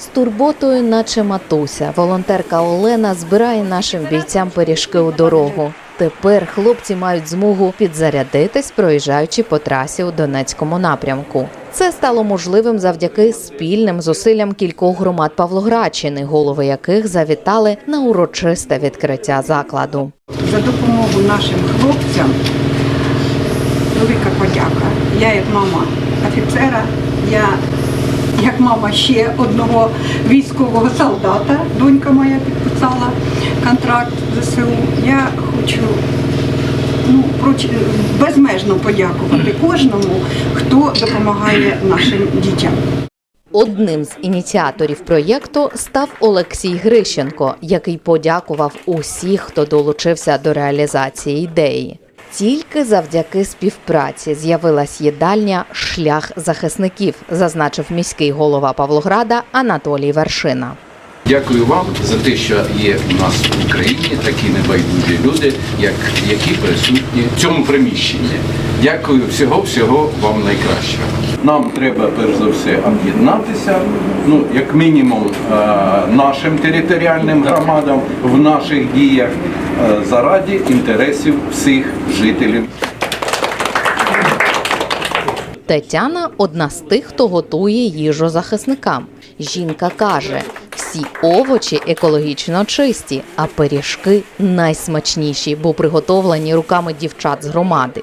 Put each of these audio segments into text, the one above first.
З турботою, наче матуся, волонтерка Олена збирає нашим бійцям пиріжки у дорогу. Тепер хлопці мають змогу підзарядитись, проїжджаючи по трасі у Донецькому напрямку. Це стало можливим завдяки спільним зусиллям кількох громад Павлоградщини, голови яких завітали на урочисте відкриття закладу. за допомогу нашим хлопцям. Велика подяка. Я як мама офіцера, я як мама ще одного військового солдата, донька моя підписала контракт ЗСУ. Я хочу ну, безмежно подякувати кожному, хто допомагає нашим дітям. Одним з ініціаторів проєкту став Олексій Грищенко, який подякував усіх, хто долучився до реалізації ідеї. Тільки завдяки співпраці з'явилась їдальня Шлях захисників, зазначив міський голова Павлограда Анатолій Вершина. Дякую вам за те, що є у нас в Україні такі небайдужі люди, як, які присутні в цьому приміщенні. Дякую всього, всього вам найкращого. Нам треба перш за все об'єднатися, ну як мінімум е, нашим територіальним громадам в наших діях е, заради інтересів всіх жителів. Тетяна одна з тих, хто готує їжу захисникам. Жінка каже: всі овочі екологічно чисті, а пиріжки найсмачніші, бо приготовлені руками дівчат з громади.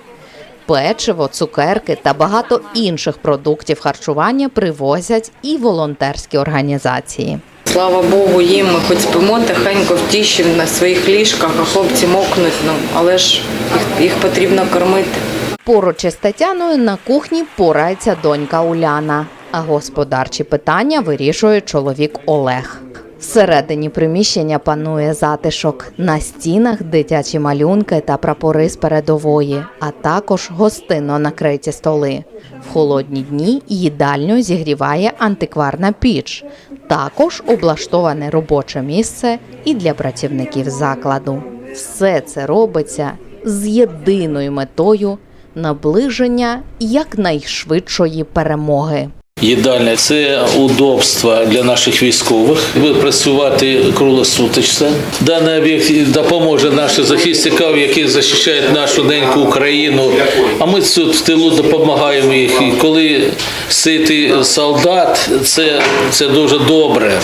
Печиво, цукерки та багато інших продуктів харчування привозять і волонтерські організації. Слава Богу, їм ми хоч спимо тихенько в тіші на своїх ліжках, а хлопці мокнуть, ну, але ж їх, їх потрібно кормити. Поруч із Тетяною на кухні порається донька Уляна, а господарчі питання вирішує чоловік Олег. Всередині приміщення панує затишок. На стінах дитячі малюнки та прапори з передової, а також гостинно накриті столи. В холодні дні їдальню зігріває антикварна піч. Також облаштоване робоче місце і для працівників закладу. Все це робиться з єдиною метою наближення якнайшвидшої перемоги. Їдальня це удобство для наших військових. Ви працювати круглосуточно. Даний об'єкт допоможе нашим захисникам, які захищають нашу неньку Україну. А ми тут в тилу допомагаємо їх. І коли ситий солдат, це, це дуже добре.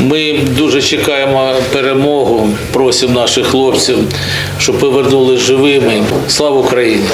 Ми дуже чекаємо перемогу. Просимо наших хлопців, щоб повернули живими. Слава Україні!